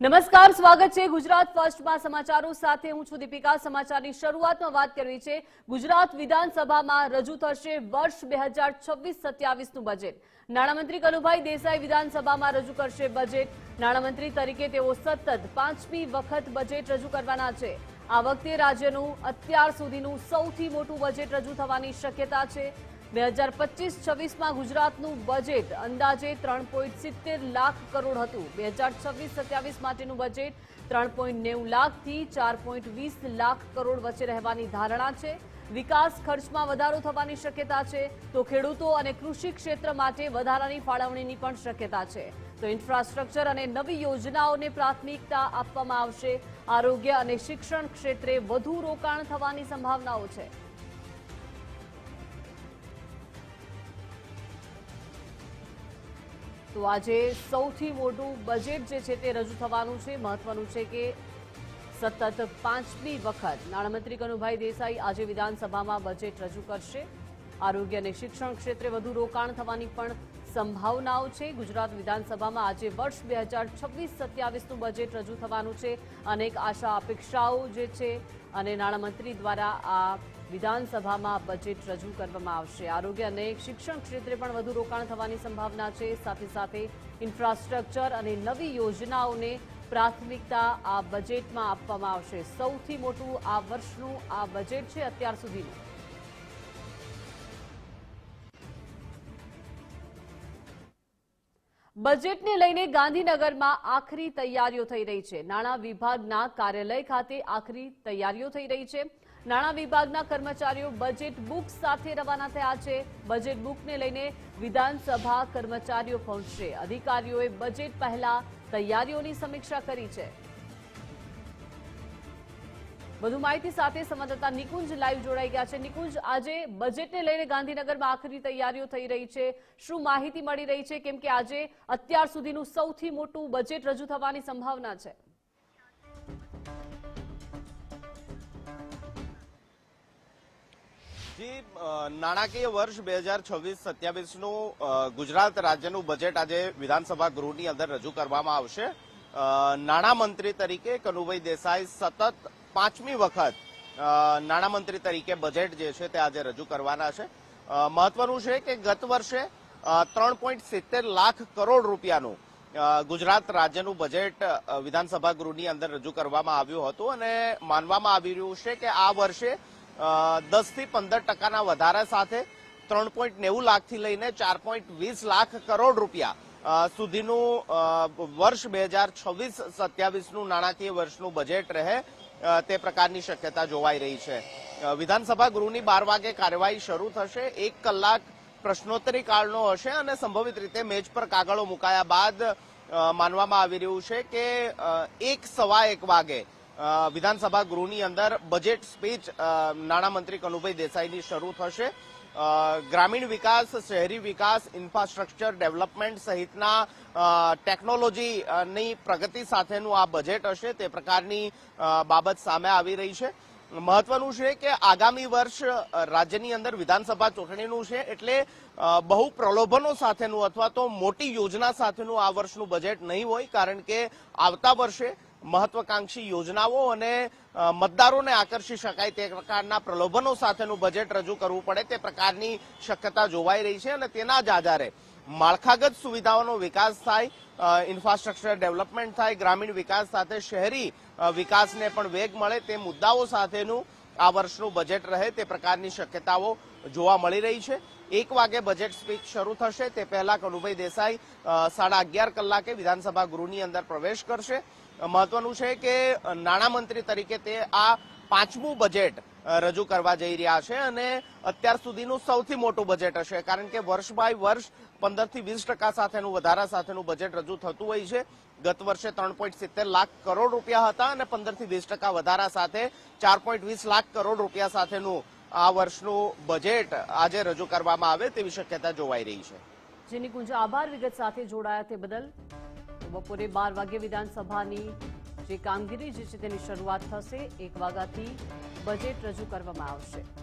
નમસ્કાર, સ્વાગત છે ગુજરાત ફર્સ્ટમાં સમાચારો સાથે હું છું દીપિકા. સમાચારની શરૂઆતમાં વાત કરવી છે, ગુજરાત વિધાનસભામાં રજૂ થશે વર્ષ બે હજાર છવ્વીસ સત્યાવીસનું બજેટ નાણામંત્રી કનુભાઈ દેસાઈ વિધાનસભામાં રજૂ કરશે બજેટ નાણામંત્રી તરીકે તેઓ સતત પાંચમી વખત બજેટ રજૂ કરવાના છે. આ વખતે રાજ્યનું અત્યાર સુધીનું સૌથી મોટું બજેટ રજૂ થવાની શક્યતા છે. બે હજાર પચીસ, છવ્વીસમાં ગુજરાતનું બજેટ અંદાજે ત્રણ પોઈન્ટ સિત્તેર લાખ કરોડ હતું. બે હજાર છવ્વીસ, સત્યાવીસ માટેનું બજેટ ત્રણ પોઈન્ટ નેવું લાખથી ચાર પોઈન્ટ વીસ લાખ કરોડ વચ્ચે રહેવાની ધારણા છે. વિકાસ ખર્ચમાં વધારો થવાની શક્યતા છે. તો ખેડૂતો અને કૃષિ ક્ષેત્ર માટે વધારાની ફાળવણીની પણ શક્યતા છે. તો ઇન્ફ્રાસ્ટ્રક્ચર અને નવી યોજનાઓને પ્રાથમિકતા આપવામાં આવશે. આરોગ્ય અને શિક્ષણ ક્ષેત્રે વધુ રોકાણ થવાની સંભાવનાઓ છે. તો આજે સૌથી મોટું બજેટ જે છે તે રજૂ થવાનું છે. મહત્વનું છે કે સતત પાંચમી વખત નાણામંત્રી કનુભાઈ દેસાઈ આજે વિધાનસભામાં બજેટ રજૂ કરશે. આરોગ્ય અને શિક્ષણ ક્ષેત્રે વધુ રોકાણ થવાની પણ સંભાવનાઓ છે. ગુજરાત વિધાનસભામાં આજે વર્ષ બે હજાર છવ્વીસ સત્યાવીસનું બજેટ રજૂ થવાનું છે. અનેક આશા અપેક્ષાઓ જે છે અને નાણામંત્રી દ્વારા આ વિધાનસભામાં બજેટ રજૂ કરવામાં આવશે. આરોગ્ય અને શિક્ષણ ક્ષેત્રે પણ વધુ રોકાણ થવાની સંભાવના છે. સાથે સાથે ઇન્ફ્રાસ્ટ્રક્ચર અને નવી યોજનાઓને પ્રાથમિકતા આ બજેટમાં આપવામાં આવશે. સૌથી મોટું આ વર્ષનું આ બજેટ છે અત્યાર સુધીનું. બજેટને લઈને ગાંધીનગરમાં આખરી તૈયારીઓ થઈ રહી છે. નાણાં વિભાગના કાર્યાલય ખાતે આખરી તૈયારીઓ થઈ રહી છે. નાણાં વિભાગના કર્મચારીઓ બજેટ બુક સાથે રવાના થયા છે. બજેટ બુકને લઈને વિધાનસભા કર્મચારીઓ પહોંચશે. અધિકારીઓએ બજેટ પહેલા તૈયારીઓની સમીક્ષા કરી છે. વધુ માહિતી સાથે સંવાદદાતા નિકુંજ લાઈવ જોડાઈ ગયા છે. નિકુંજ, આજે બજેટને લઈને ગાંધીનગરમાં આખરી તૈયારીઓ થઈ રહી છે. શું માહિતી મળી રહી છે? કેમ કે આજે અત્યાર સુધીનું સૌથી મોટું બજેટ રજૂ થવાની સંભાવના છે. જી નાણાકીય વર્ષ બે હજાર છવ્વીસ સત્યાવીસનું ગુજરાત રાજ્યનું બજેટ આજે વિધાનસભા ગૃહની અંદર રજૂ કરવામાં આવશે. નાણામંત્રી તરીકે કનુભાઈ દેસાઈ સતત પાંચમી વખત નાણામંત્રી તરીકે બજેટ જે છે તે આજે રજૂ કરવાના છે. મહત્વનું છે કે ગત વર્ષે ત્રણ પોઈન્ટ સિત્તેર લાખ કરોડ રૂપિયાનું ગુજરાત રાજ્યનું બજેટ વિધાનસભા ગૃહની અંદર રજૂ કરવામાં આવ્યું હતું અને માનવામાં આવી રહ્યું છે કે આ વર્ષે દસથી પંદર ટકાના વધારા સાથે ત્રણ પોઈન્ટ નેવું લાખથી લઈને ચાર પોઈન્ટ વીસ લાખ કરોડ રૂપિયા સુધીનું વર્ષ બે હજાર છવ્વીસ સત્યાવીસનું નાણાકીય વર્ષનું બજેટ રહે તે પ્રકારની શક્યતા જોવાઈ રહી છે. વિધાનસભા ગૃહની બાર વાગે કાર્યવાહી શરૂ થશે, એક કલાક પ્રશ્નોત્તરી કાળનો હશે અને સંભવિત રીતે મેજ પર કાગળો મુકાયા બાદ માનવામાં આવી રહ્યું છે કે એક સવા એક વાગે વિધાનસભા ગૃહની અંદર બજેટ સ્પીચ નાણામંત્રી કનુભાઈ દેસાઈની શરૂ થશે. ગ્રામીણ વિકાસ, શહેરી વિકાસ ઇન્ફ્રાસ્ટ્રક્ચર ડેવલપમેન્ટ સહિતના ટેકનોલોજીની પ્રગતિ સાથેનું આ બજેટ હશે તે પ્રકારની બાબત સામે આવી રહી છે. મહત્વનું છે કે આગામી વર્ષ રાજ્યની અંદર વિધાનસભા ચૂંટણીનું છે એટલે બહુ પ્રલોભનો સાથેનું અથવા તો મોટી યોજના સાથેનું આ વર્ષનું બજેટ નહીં હોય કારણ કે આવતા વર્ષે મહત્વકાંક્ષી યોજનાઓ અને મતદારોને આકર્ષી શકાય તે પ્રકારના પ્રલોભનો સાથેનું બજેટ રજૂ કરવું પડે તે પ્રકારની શક્યતા જોવાઈ રહી છે અને તેના જ આધારે માળખાગત સુવિધાઓનો વિકાસ થાય ઇન્ફ્રાસ્ટ્રક્ચર ડેવલપમેન્ટ થાય, ગ્રામીણ વિકાસ સાથે શહેરી વિકાસને પણ વેગ મળે તે મુદ્દાઓ સાથેનું આ વર્ષનું બજેટ રહે તે પ્રકારની શક્યતાઓ જોવા મળી રહી છે. એક વાગે બજેટ સ્પીચ શરૂ થશે, તે પહેલા કનુભાઈ દેસાઈ સાડા અગિયાર કલાકે વિધાનસભા ગૃહની અંદર પ્રવેશ કરશે. મહત્વનું છે કે નાણામંત્રી તરીકે તે આ પાંચમું બજેટ રજૂ કરવા જઈ રહ્યા છે અને અત્યાર સુધીનું સૌથી મોટું બજેટ હશે. કારણ કે વર્ષ બાય વર્ષ પંદરથી વીસ ટકા સાથેનું, વધારા સાથેનું બજેટ રજૂ થતું હોય છે. ગત વર્ષે ત્રણ પોઈન્ટ સિત્તેર લાખ કરોડ રૂપિયા હતા અને પંદરથી વીસ ટકા વધારા સાથે ચાર પોઈન્ટ વીસ લાખ કરોડ રૂપિયા સાથેનું આ વર્ષનું બજેટ આજે રજૂ કરવામાં આવે તેવી શક્યતા જોવાઈ રહી છે. જેની કુંજ આભાર વિગત સાથે જોડાયા તે બદલ. બપોરે બાર વાગે વિધાનસભાની જે કામગીરી જે છે તેની શરૂઆત થશે એક વાગ્યાથી બજેટ રજૂ કરવામાં આવશે.